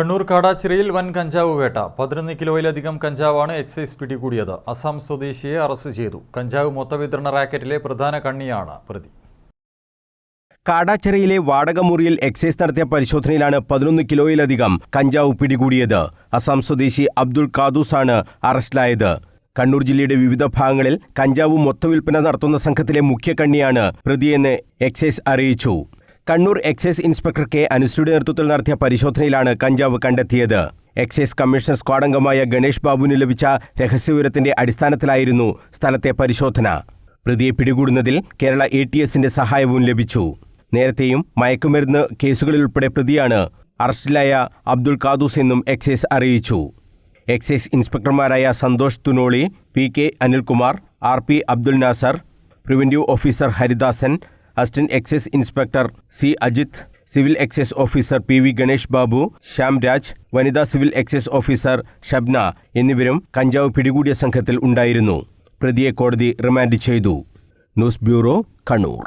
കണ്ണൂർ കാടാച്ചിറയിൽ വൻ കഞ്ചാവ് വേട്ട. പതിനൊന്ന് കിലോയിലധികം കഞ്ചാവാണ് എക്സൈസ് പിടികൂടിയത്. അസം സ്വദേശിയെ അറസ്റ്റ് ചെയ്തു. കഞ്ചാവ് മൊത്തവിതരണ റാക്കറ്റിലെ പ്രധാന കണ്ണിയാണ് പ്രതി. കാടാച്ചിറയിലെ വാടകമുറിയിൽ എക്സൈസ് നടത്തിയ പരിശോധനയിലാണ് പതിനൊന്ന് കിലോയിലധികം കഞ്ചാവ് പിടികൂടിയത്. അസം സ്വദേശി അബ്ദുൾ ഖാദൂസാണ് അറസ്റ്റിലായത്. കണ്ണൂർ ജില്ലയുടെ വിവിധ ഭാഗങ്ങളിൽ കഞ്ചാവ് മൊത്തവിൽപ്പന നടത്തുന്ന സംഘത്തിലെ മുഖ്യ കണ്ണിയാണ് പ്രതിയെന്ന് എക്സൈസ് അറിയിച്ചു. കണ്ണൂർ എക്സൈസ് ഇൻസ്പെക്ടർ കെ അനുശ്രീയുടെ നേതൃത്വത്തിൽ നടത്തിയ പരിശോധനയിലാണ് കഞ്ചാവ് കണ്ടെത്തിയത്. എക്സൈസ് കമ്മീഷണർ സ്ക്വാഡംഗമായ ഗണേഷ് ബാബുവിന് ലഭിച്ച രഹസ്യവിവരത്തിന്റെ അടിസ്ഥാനത്തിലായിരുന്നു സ്ഥലത്തെ പരിശോധന. പ്രതിയെ പിടികൂടുന്നതിൽ കേരള എ ടി എസിന്റെ സഹായവും ലഭിച്ചു. നേരത്തെയും മയക്കുമരുന്ന് കേസുകളിൽ ഉൾപ്പെടെ പ്രതിയാണ് അറസ്റ്റിലായ അബ്ദുൾ ഖാദൂസ് എന്നും എക്സൈസ് അറിയിച്ചു. Excise ഇൻസ്പെക്ടർമാരായ Santhosh Thunoli P K Anilkumar R P Abdul Nasar preventive officer Haridasan assistant excise inspector C Ajith civil excise officer P V Ganesh Babu Shyam Raj വനിതാ സിവിൽ എക്സൈസ് ഓഫീസർ ഷബ്ന എന്നിവരും കഞ്ചാവ് പിടികൂടിയ സംഘത്തിൽ ഉണ്ടായിരുന്നു. പ്രതിയെ കോടതി remand ചെയ്തു. News bureau Kannur.